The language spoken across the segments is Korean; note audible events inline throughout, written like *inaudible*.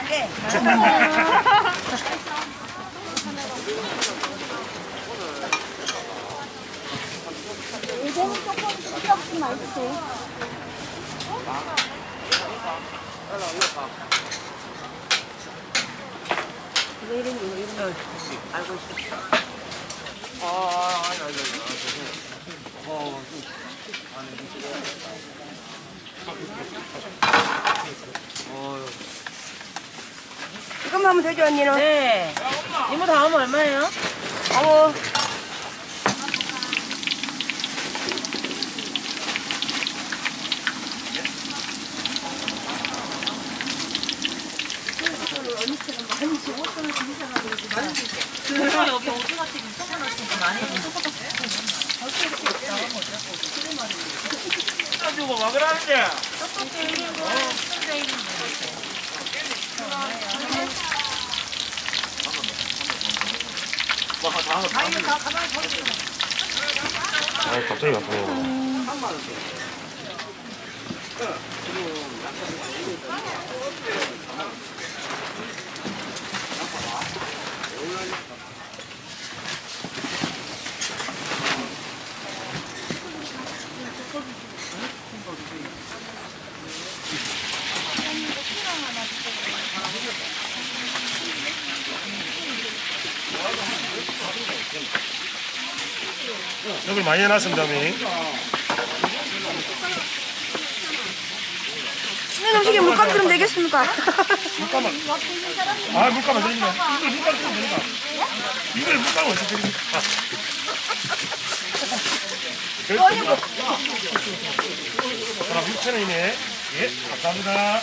갈래. 요새는 조금 시럽 좀. 왜 이러니 왜 이러니 알고 있어. 아, 아니, 아니, 아니, 아니. 어, 좀, 어, 이것만 하면 되죠, 언니는? 네. 이모 다음은 얼마예요? 어머. 그래서 여기 오징어 튀김 소문났으니까 많이 가지고 막 그러는데. 아, 갑자기 왔어요. 여기 많이 해놨습니다, 어머니. 수면 음식에 물감 들으면 되겠습니까? 물감을. 아, 물감을 드립니다. 이거 물감 좀 드립니다. 이걸 물감을 어떻게 드립니까? 그럼 6,000원이네. 예, 감사합니다.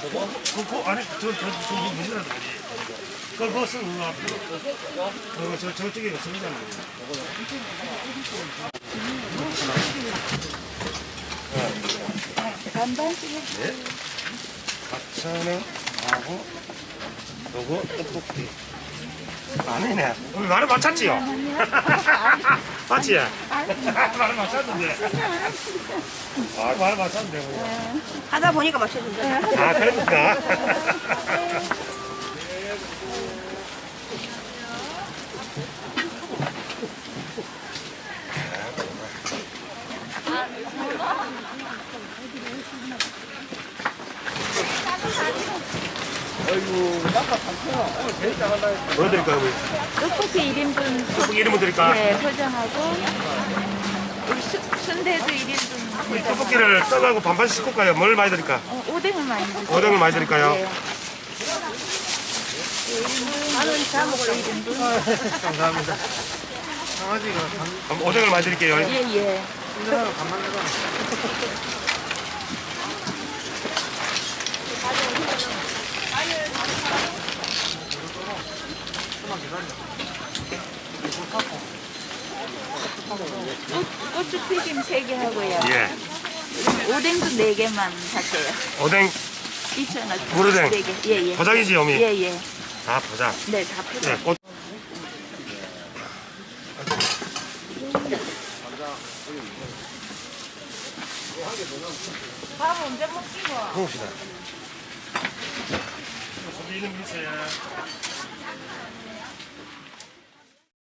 그, 그, 아니, 저, 저, 저, 저, 무슨 그걸 뭐 쓰는 거 그, 저, 저쪽에 쓰잖아요. 반반씩에 4,000원 하고, 요거 떡볶이. 아니네. 우리 말을 맞췄지요? 맞지? 말을 맞췄는데. 아, 말을 맞췄는데. 우리. 하다 보니까 맞춰준다. 아, 그 *laughs* 러니까. 뭐 드릴까요, 우리? 떡볶이 1인분 떡볶이 이름을 드릴까? 네, 포장하고 우리 수, 순대도 1인분 우리 떡볶이를 떡하고 반반씩 섞을까요? 뭘 많이 드릴까? 어, 오뎅을 많이 주세요. 오뎅을 많이 드릴까요? 네. 나는 다 먹을래. 감사합니다. 그럼 오뎅을 많이 드릴게요. 예, 예. 꽃- 고 추튀김 3개 하고요. 예. 오뎅도 4개만 할게요. 오뎅 2,000원. 무르댕. 4개. 예, 예. 포장이지, 어미? 예, 예. 다 포장. 네, 다 포장. 네, 꽃. 밥 언제 먹지 뭐? 먹읍시다. 소비 이름 있어요.